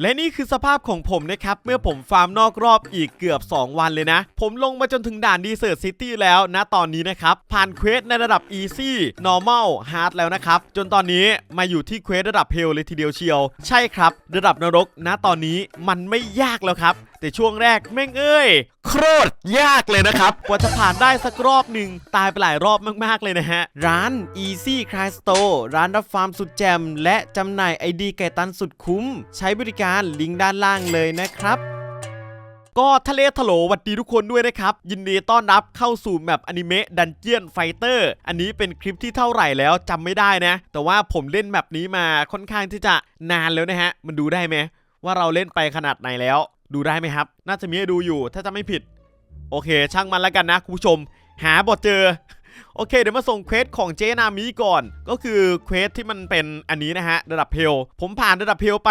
และนี่คือสภาพของผมนะครับ เมื่อผมฟาร์มนอกรอบอีกเกือบ 2 วันเลยนะ ผมลงมาจนถึงด่านดีเซอร์ซิตี้แล้วนะตอนนี้นะครับ ผ่านเควสในระดับ Easy Normal Hard แล้วนะครับ จนตอนนี้มาอยู่ที่เควสระดับเพลเลยทีเดียวเชียว ใช่ครับ ระดับนรกนะตอนนี้มันไม่ยากแล้วครับ แต่ช่วงแรกแม่งเอ้ยโคตรยากเลยนะครับกว่าจะผ่านได้สักรอบหนึ่งตายไปหลายรอบมากๆเลยนะฮะ ร้าน Easy Cry Store ร้านรับฟาร์มสุดแจม และจำหน่ายไอดีไก่ตันสุดคุ้ม ใช้บริการลิงก์ด้านล่างเลยนะครับก็ทะเลทะโลหวัดดีทุกคนด้วยนะครับ ยินดีต้อนรับเข้าสู่แมปอนิเมะดันเจียนไฟเตอร์อันนี้เป็นคลิปที่เท่าไหร่แล้วจำไม่ได้นะ แต่ว่าผมเล่นแมปนี้มาค่อนข้างที่จะนานแล้วนะฮะ มันดูได้ไหมว่าเราเล่นไปขนาดไหนแล้ว ดูได้ไหมครับ น่าจะมีให้ดูอยู่ถ้าจะไม่ผิด โอเค ช่างมันแล้วกันนะคุณผู้ชม หาบทเจอ โอเค เดี๋ยวมาส่งเควสของเจนามิก่อน ก็คือเควสที่มันเป็นอันนี้นะฮะ ระดับเพล ผมผ่านระดับเพลไป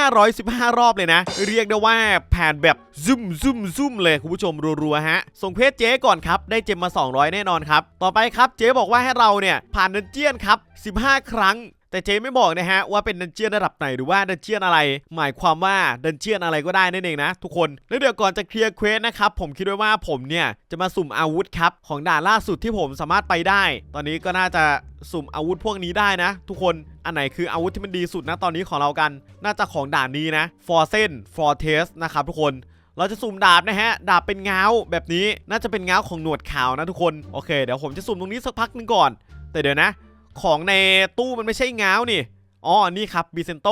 515 รอบเลยนะ เรียกได้ว่าผ่านแบบซุ่มซุ่มซุ่มเลยคุณผู้ชมรัวๆฮะ ส่งเควสเจ๊ก่อนครับ ได้เจมมา 200 แน่นอนครับ ต่อไปครับเจ๊บอกว่าให้เราเนี่ย ผ่านเดนเจียนครับ 15 ครั้ง แต่เจไม่บอกนะฮะว่าเป็นดันเจียนระดับไหนหรือว่าดันเจียนอะไร หมายความว่าดันเจียนอะไรก็ได้นั่นเองนะทุกคนแล้วเดี๋ยวก่อนจะเคลียร์เควสนะครับผมคิดไว้ว่าผมเนี่ยจะมาสุ่มอาวุธครับของด่านล่าสุดที่ผมสามารถไปได้ ตอนนี้ก็น่าจะสุ่มอาวุธพวกนี้ได้นะ ทุกคนอันไหนคืออาวุธที่มันดีสุดนะตอนนี้ของเรากัน น่าจะของด่านนี้นะ for เส้น for test นะครับทุกคนเราจะสุ่มดาบนะฮะ ดาบเป็นเงาแบบนี้น่าจะเป็นเงาของหนวดขาวนะทุกคน โอเค เดี๋ยวผมจะสุ่มตรงนี้สักพักหนึงก่อน แต่เดี๋ยวนะ ของในตู้มันไม่ใช่เงานี่อ๋อนี่ครับบิเซนโต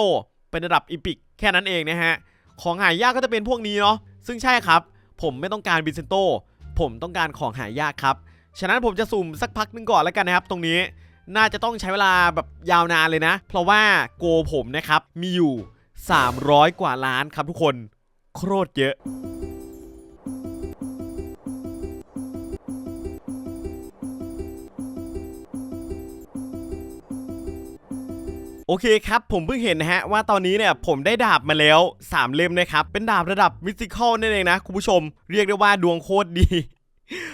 เป็นระดับอีพิกแค่นั้นเองนะฮะของหายากก็จะเป็นพวกนี้เนาะซึ่งใช่ครับ ผมไม่ต้องการบิเซนโตผมต้องการของหายากครับฉะนั้นผมจะสุ่มสักพักนึงก่อนแล้วกันนะครับ ตรงนี้น่าจะต้องใช้เวลาแบบยาวนานเลยนะ เพราะว่าโกผมนะครับมีอยู่ 300 กว่าล้านครับทุกคน โคตรเยอะ โอเคครับ ผมเพิ่งเห็นนะฮะว่าตอนนี้เนี่ยผมได้ดาบมาแล้ว 3 เล่มนะครับ เป็นดาบระดับมิสิคอลนั่นเองนะคุณผู้ชม เรียกได้ว่าดวงโคตรดี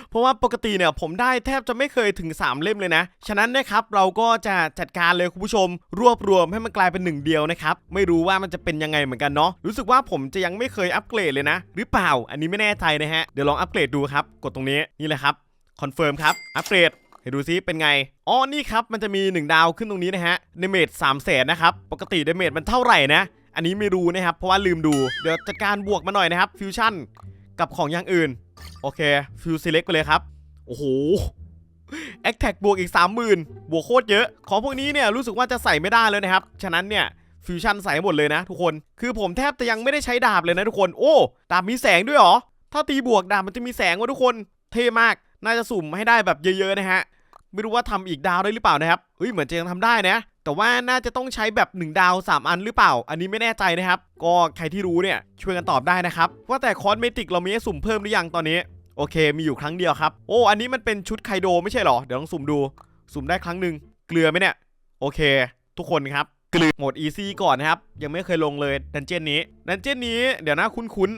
เพราะว่าปกติเนี่ยผมได้แทบจะไม่เคยถึง 3 เล่มเลยนะ ฉะนั้นนะครับเราก็จะจัดการเลยคุณผู้ชม รวบรวมให้มันกลายเป็นหนึ่งเดียวนะครับ ไม่รู้ว่ามันจะเป็นยังไงเหมือนกันเนาะรู้สึกว่าผมจะยังไม่เคยอัปเกรดเลยนะ หรือเปล่าอันนี้ไม่แน่ใจนะฮะเดี๋ยวลองอัปเกรดดูครับ กดตรงนี้นี่เลยครับคอนเฟิร์มครับอัปเกรด ให้ดูซิเป็นไง อ๋อ นี่ครับ มันจะมี 1 ดาวขึ้นตรงนี้นะฮะเดเมจ3แสนนะครับ ปกติเดเมจมันเท่าไหร่นะ อันนี้ไม่รู้นะครับ เพราะว่าลืมดู เดี๋ยวจัดการบวกมาหน่อยนะครับฟิวชั่นกับของอย่างอื่น โอเคฟิวซีเล็กไปเลยครับ โอ้โหแอคแท็กบวกอีก 30,000 บวกโคตรเยอะ ของพวกนี้เนี่ยรู้สึกว่าจะใส่ไม่ได้เลยนะครับ ฉะนั้นเนี่ยฟิวชั่นใส่หมดเลยนะทุกคน คือผมแทบจะยังไม่ได้ใช้ดาบเลยนะทุกคน โอ้ ดาบมีแสงด้วยหรอ ถ้าตีบวกดาบมันจะมีแสงวะทุกคน เท่มาก น่าจะสุ่มให้ได้แบบเยอะๆนะฮะ ไม่รู้ว่าทำอีกดาวได้หรือเปล่านะครับเฮ้ยเหมือนจะยังทำได้นะ แต่ว่าน่าจะต้องใช้แบบ 1 ดาว 3 อันหรือเปล่า อันนี้ไม่แน่ใจนะครับ ก็ใครที่รู้เนี่ยช่วยกันตอบได้นะครับ ว่าแต่คอสเมติกเรามีให้สุ่มเพิ่มหรือยังตอนนี้ โอเค มีอยู่ครั้งเดียวครับ โอ้ อันนี้มันเป็นชุดไคโดไม่ใช่หรอ เดี๋ยวลองสุ่มดู สุ่มได้ครั้งหนึ่งเกลือไหมเนี่ย โอเค ทุกคนครับเกลือโหมดอีซี่ก่อนนะครับ ยังไม่เคยลงเลยดันเจี้ยนนี้ดันเจี้ยนนี้เดี๋ยวนะคุ้น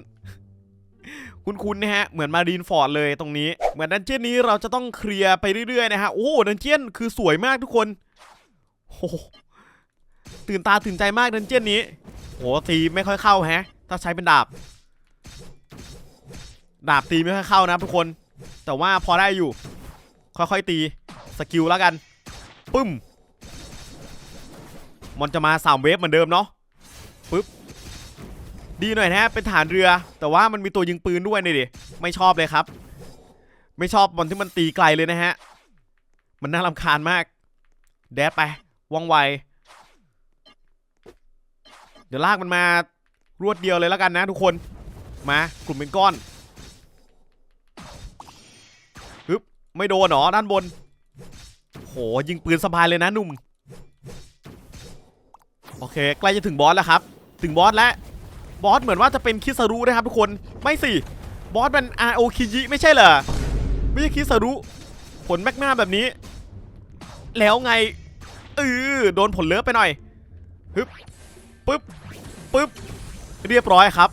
ๆ คุ้นๆนะฮะ เหมือนมารีนฟอร์ดเลยตรงนี้ เหมือนดันเจี้ยนนี้เราจะต้องเคลียร์ไปเรื่อยๆนะฮะ โอ้ดันเจี้ยนคือสวยมากทุกคนโอ้ตื่นตาตื่นใจมากดันเจี้ยนนี้โหตีไม่ค่อยเข้าแฮะ ถ้าใช้เป็นดาบ ดาบตีไม่ค่อยเข้านะทุกคน แต่ว่าพอได้อยู่ ค่อยๆตี สกิลแล้วกันปึ้ม มันจะมาสามเวฟเหมือนเดิมเนาะปึ๊บ ดีหน่อยนะฮะเป็นฐานเรือ แต่ว่ามันมีตัวยิงปืนด้วยนี่ดิไม่ชอบเลยครับ ไม่ชอบบอลที่มันตีไกลเลยนะฮะ มันน่ารำคาญมาก แดดไปว่องไว เดี๋ยวลากมันมารวดเดียวเลยแล้วกันนะทุกคน มากลุ่มเป็นก้อนฮึบไม่โดนหรอด้านบน โหยิงปืนสบายเลยนะหนุ่ม โอเค ใกล้จะถึงบอสแล้วครับ ถึงบอสแล้ว บอสเหมือนว่าจะเป็นคิสรุนะครับทุกคนไม่สิบอสเป็น R O K G ไม่ใช่เหรอไม่ใช่คิสรุผลแมกนาแบบนี้ แล้วไงเออโดนผลเลิฟไปหน่อยฮึบปึ๊บปึ๊บเรียบร้อยครับ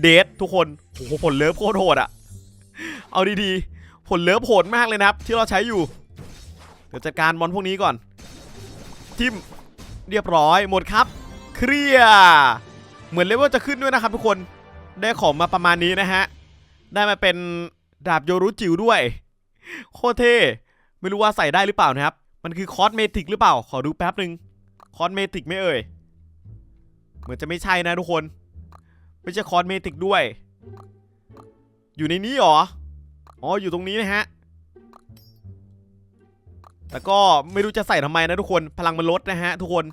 เดททุกคนโอ้โหผลเลิฟโคตรโหดอะเอาดีๆผลเลิฟโหดมากเลยนะครับ ที่เราใช้อยู่เดี๋ยวจัดการมอนพวกนี้ก่อนทิมเรียบร้อยหมดครับ เคลียร์ เหมือนเลเวลจะขึ้นด้วยนะครับทุกคนได้ของมาประมาณนี้นะฮะ ได้มาเป็นดาบโยรุจิ๋วด้วย โคตรเท่ไม่รู้ว่าใส่ได้หรือเปล่านะครับ มันคือคอสเมติกหรือเปล่า ขอดูแป๊บหนึ่งคอสเมติกไม่เอ่ย เหมือนจะไม่ใช่นะทุกคน ไม่ใช่คอสเมติกด้วย อยู่ในนี้หรอ อ๋ออยู่ตรงนี้นะฮะ แต่ก็ไม่รู้จะใส่ทำไมนะทุกคน พลังมันลดนะฮะทุกคน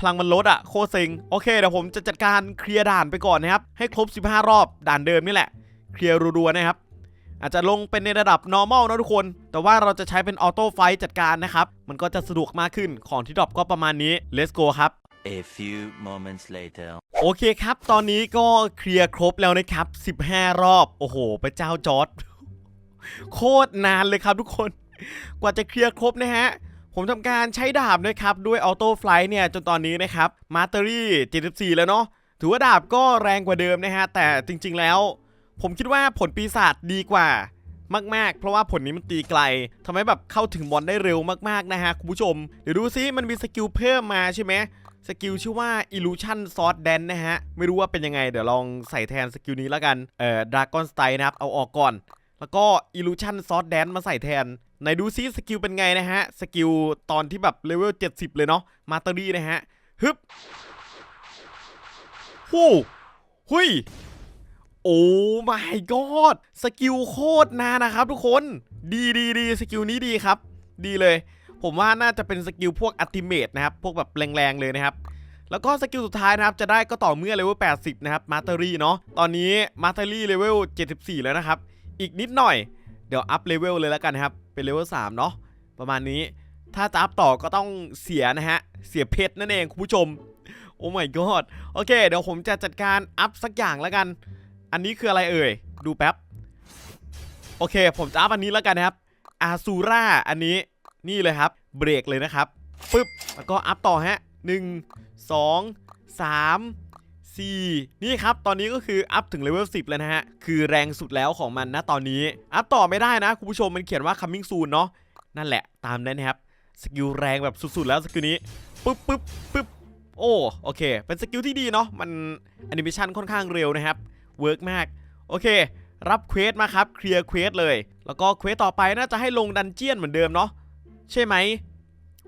พลังมันลดอะโคตรเซ็งโอเคเดี๋ยวผมจะจัดการเคลียร์ด่านไปก่อนนะครับ ให้ครบ 15 รอบด่านเดิมนี่แหละ เคลียร์รัวๆนะครับ อาจจะลงเป็นในระดับ normal นะทุกคน แต่ว่าเราจะใช้เป็นออโต้ไฟจัดการนะครับ มันก็จะสะดวกมากขึ้นของที่ดรอปก็ประมาณนี้ let's go ครับ A few moments later. โอเคครับ ตอนนี้ก็เคลียร์ครบแล้วนะครับ 15 รอบ โอ้โหพระเจ้าจอร์ดโคตรนานเลยครับทุกคน กว่าจะเคลียร์ครบนะฮะ ผมทำการใช้ดาบนะครับ ด้วยออโต้ไฟล์เนี่ย จนตอนนี้นะครับมาสเตอรี่74 แล้วเนาะถือว่าดาบก็แรงกว่าเดิมนะฮะ แต่จริง ๆ แล้ว ผมคิดว่าผลปีศาจดีกว่ามาก ๆ เพราะว่าผลนี้มันตีไกลทำให้แบบเข้าถึงบอลได้เร็วมาก ๆ นะฮะ คุณผู้ชม เดี๋ยวดูซิมันมีสกิลเพิ่มมาใช่ไหมสกิลชื่อว่า Illusion Sword Dance นะฮะ ไม่รู้ว่าเป็นยังไง เดี๋ยวลองใส่แทนสกิลนี้แล้วกัน เอ่อ Dragon Style นะครับ เอาออกก่อน แล้วก็ Illusion Sword Dance มาใส่แทน ไหนดูซิสกิลเป็นไงนะฮะ สกิลตอนที่แบบเลเวล 70 เลยเนาะ มาตอรี่นะฮะ ฮึบฮู้หุยโอ้ my god สกิลโคตรนานนะครับทุกคน ดีดีดีสกิลนี้ดีครับ ดีเลย ผมว่าน่าจะเป็นสกิลพวกอัติเมตนะครับ พวกแบบแรงๆเลยนะครับ แล้วก็สกิลสุดท้ายนะครับ จะได้ก็ต่อเมื่อเลเวล 80 นะครับ มาสเตอรี่เนาะ ตอนนี้มาสเตอรี่เลเวล 74 แล้วนะครับ อีกนิดหน่อย เดี๋ยวอัพเลเวลเลยแล้วกันนะครับ เป็นเลเวล3เนาะประมาณนี้ ถ้าจะอัพต่อก็ต้องเสียนะฮะ เสียเพชรนั่นเองคุณผู้ชม โอ้ my god โอเค เดี๋ยวผมจะจัดการอัพสักอย่างแล้วกัน อันนี้คืออะไรเอ่ย ดูแป๊บ โอเค ผมจะอัพอันนี้แล้วกันนะครับ อาซูราอันนี้นี่เลยครับ เบรกเลยนะครับปึ๊บแล้วก็อัพต่อฮะ1 2 3 4 นี่ครับ ตอนนี้ก็คืออัพถึงเลเวล10 แล้วนะฮะ คือแรงสุดแล้วของมันนะตอนนี้ อัพต่อไม่ได้นะ คุณผู้ชมมันเขียนว่า coming soon เนาะนั่นแหละตามนั้นนะครับ สกิลแรงแบบสุดๆ แล้วสกิลนี้ปึ๊บปึ๊บปึ๊บโอ้โอเค เป็นสกิลที่ดีเนาะมันแอนิเมชันค่อนข้างเร็วนะครับเวิร์กมากโอเค รับเควสมาครับเคลียร์เควสเลย แล้วก็เควสต่อไปน่าจะให้ลงดันเจียนเหมือนเดิมเนาะใช่ไหม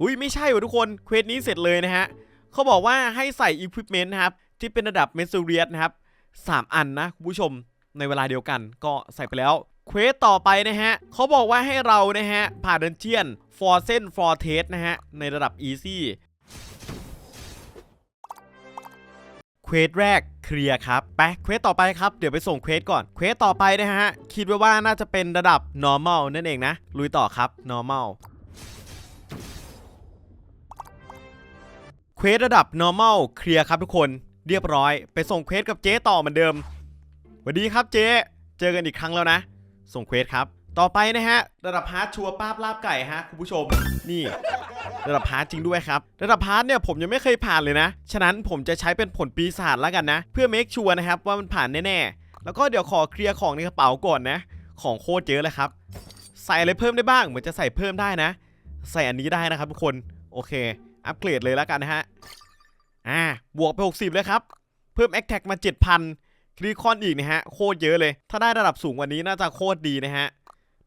อุ้ยไม่ใช่ว่ะทุกคนเควสนี้เสร็จเลยนะฮะเขาบอกว่าให้ใส่อุปกรณ์นะครับ ที่เป็นระดับเมสซูเรียสนะครับ 3 อันนะคุณผู้ชมในเวลาเดียวกันก็ใส่ไปแล้วเควสต่อไปนะฮะเขาบอกว่าให้เรานะฮะ ผ่านดันเจียน for เส้น for test นะฮะ ในระดับ easy เควสแรกเคลียร์ครับ ไปเควสต่อไปครับ เดี๋ยวไปส่งเควสก่อน เควสต่อไปนะฮะ คิดไว้ว่าน่าจะเป็นระดับ normal นั่นเองนะ ลุยต่อครับ normal เควสระดับ normal เคลียร์ครับทุกคน เรียบร้อย ไปส่งเควสกับเจ๊ต่อเหมือนเดิมสวัสดีครับเจ๊เจอกันอีกครั้งแล้วนะ ส่งเควสครับ ต่อไปนะฮะ ระดับฮาร์ดชัวร์ป้าบลาบไก่ฮะคุณผู้ชม นี่ ระดับพาร์ทจริงด้วยครับ ระดับพาร์ทเนี่ยผมยังไม่เคยผ่านเลยนะ ฉะนั้นผมจะใช้เป็นผลปีศาจแล้วกันนะ เพื่อเมคชัวร์นะครับว่ามันผ่านแน่ๆ แล้วก็เดี๋ยวขอเคลียร์ของในกระเป๋าก่อนนะ ของโคตรเยอะเลยครับ ใส่อะไรเพิ่มได้บ้าง เหมือนจะใส่เพิ่มได้นะ ใส่อันนี้ได้นะครับทุกคน โอเค อัปเกรดเลยแล้วกันนะฮะ อ่า บวกไป 60 เลยครับ เพิ่มแอคแท็กมา 7,000คลิคอนอีกนะฮะ โคตรเยอะเลย ถ้าได้ระดับสูงกว่านี้น่าจะโคตรดีนะฮะ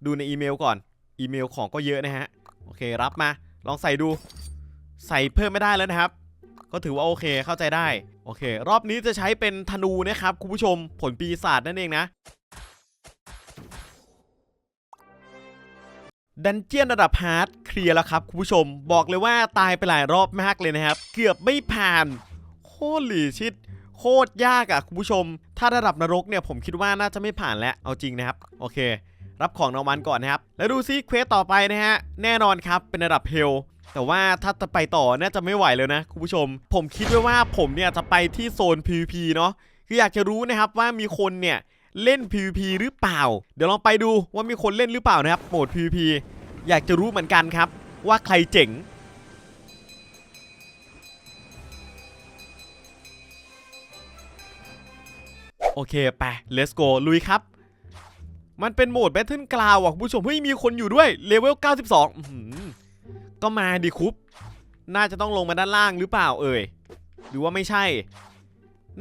ดูในอีเมลก่อน อีเมลของก็เยอะนะฮะ โอเค รับมา ลองใส่ดู ใส่เพิ่มไม่ได้แล้วนะครับ ก็ถือว่าโอเค เข้าใจได้ โอเค รอบนี้จะใช้เป็นธนูนะครับคุณผู้ชม ผลปีศาจนั่นเองนะ ดันเจียนระดับฮาร์ดเคลียร์แล้วครับคุณผู้ชม บอกเลยว่าตายไปหลายรอบมากเลยนะครับ เกือบไม่ผ่านโคตรหลีชิดโคตรยากอะคุณผู้ชม ถ้าระดับนรกเนี่ยผมคิดว่าน่าจะไม่ผ่านแล้วเอาจริงนะครับ โอเค รับของรางวัลก่อนนะครับ แล้วดูซิเควสต่อไปนะฮะแน่นอนครับเป็นระดับเฮลแต่ว่าถ้าจะไปต่อน่าจะไม่ไหวเลยนะคุณผู้ชม ผมคิดไว้ว่าผมเนี่ยจะไปที่โซน PVP เนาะคืออยากจะรู้นะครับว่ามีคนเนี่ย เล่น PVP หรือเปล่า เดี๋ยวลองไปดูว่ามีคนเล่นหรือเปล่านะครับโหมด PVP อยากจะรู้เหมือนกันครับ ว่าใครเจ๋งโอเคไป let's go ลุยครับมันเป็นโหมด Battle Ground อะคุณผู้ชมเฮ้ยมีคนอยู่ด้วยเลเวล 92อื้อหือก็มาดิคุป น่าจะต้องลงมาด้านล่างหรือเปล่าเอ่ย หรือว่าไม่ใช่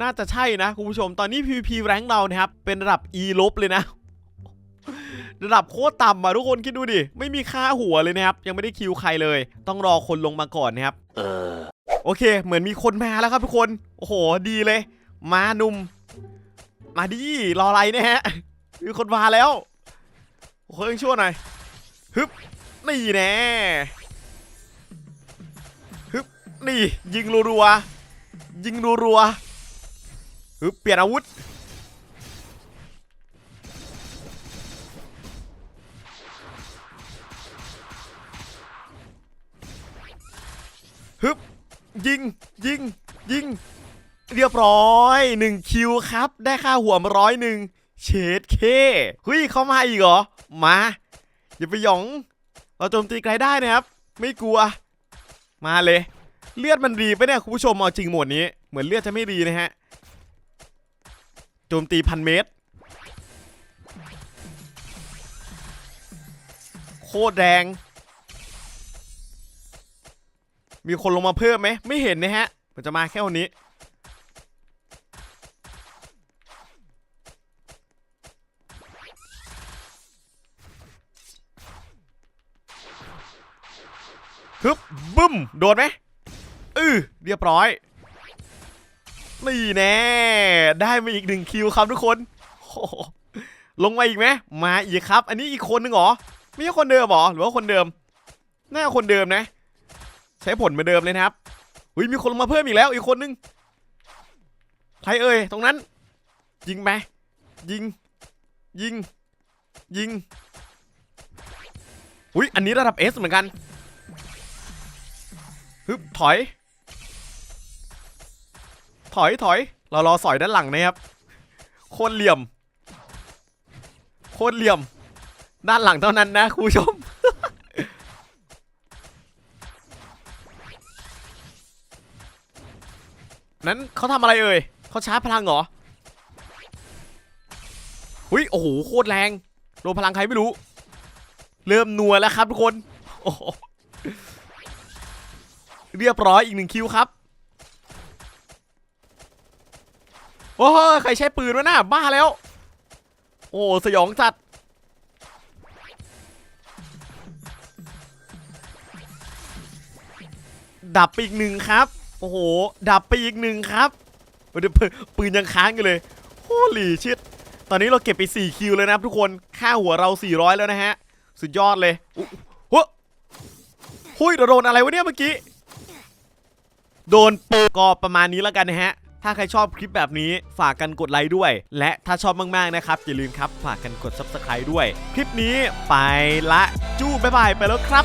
น่าจะใช่นะคุณผู้ชมตอนนี้ PVP แรงค์เรานะครับ เป็นระดับ E ลบเลยนะ ระดับโคตรต่ำอะทุกคนคิดดูดิ ไม่มีค่าหัวเลยนะครับ ยังไม่ได้คิวใครเลย ต้องรอคนลงมาก่อนนะครับ Uh. โอเค เหมือนมีคนมาแล้วครับทุกคน โอ้โห ดีเลย มาหนุ่ม มาดิรออะไรเนี่ยฮะมีคนมาแล้วโอ้โหยังชั่วหน่อยฮึบนี่แน่ฮึบนี่ยิงรัวๆยิงรัวๆ ฮึบเปลี่ยนอาวุธ ฮึบ ยิง ยิง ยิง เรียบร้อยหนึ่งคิวครับ ได้ค่าหัวมาร้อยหนึ่งเฉดเคเฮ้ยเขามาอีกเหรอ มา อย่าไปหยอง เราโจมตีไกลได้นะครับ ไม่กลัว มาเลย เลือดมันดีไปะเนี่ย คุณผู้ชมเอาจริงหมวดนี้ เหมือนเลือดจะไม่ดีนะฮะ โจมตีพันเมตร โคตรแรง มีคนลงมาเพิ่มไหม ไม่เห็นนะฮะมันจะมาแค่วันนี้ ฮึบบึ้ม โดนไหมอือเรียบร้อย นี่แน่ได้มาอีกหนึ่งคิวครับทุกคนลงมาอีกไหมมาอีกครับ อันนี้อีกคนหนึ่งเหรอไม่ใช่คนเดิมหรอหรือว่าคนเดิมน่าคนเดิมนะ ใช้ผลเหมือนเดิมเลยนะครับอุ้ยมีคนลงมาเพิ่มอีกแล้วอีกคนนึงใครเอ่ยตรงนั้น ยิงไหมยิง ยิง ยิงอุ้ยอันนี้ระดับ S เหมือนกันฮึบถอย ถอยถอยเรารอสอยด้านหลังนะครับโคตรเหลี่ยมโคตรเหลี่ยม ด้านหลังเท่านั้นนะคุณผู้ชม นั้นเขาทำอะไรเอ่ยเขาชาร์จพลังเหรอหุยโอ้โหโคตรแรงโดนพลังใครไม่รู้ เริ่มนัวแล้วครับทุกคนเรียบร้อยอีกหนึ่งคิวครับ โอ้ยใครใช้ปืนวะน่ะบ้าแล้ว โอ้สยองจัดดับไปอีกหนึ่งครับ โอ้โห ดับไปอีกหนึ่งครับเดี๋ยวปืนยังค้างอยู่เลยโอ้หลีชิด ตอนนี้เราเก็บไป 4 คิวเลยนะครับทุกคน ค่าหัวเรา 400 แล้วนะฮะ สุดยอดเลยอุ๊ยเฮ้ยหุยโดนอะไรวะเนี่ยเมื่อกี้ โดนโปะก็ประมาณนี้แล้วกันนะฮะ ถ้าใครชอบคลิปแบบนี้ฝากกันกดไลค์ด้วย และถ้าชอบมากๆนะครับ อย่าลืมครับ ฝากกันกด Subscribe ด้วย คลิปนี้ไปละจู้บ๊ายบายไปแล้วครับ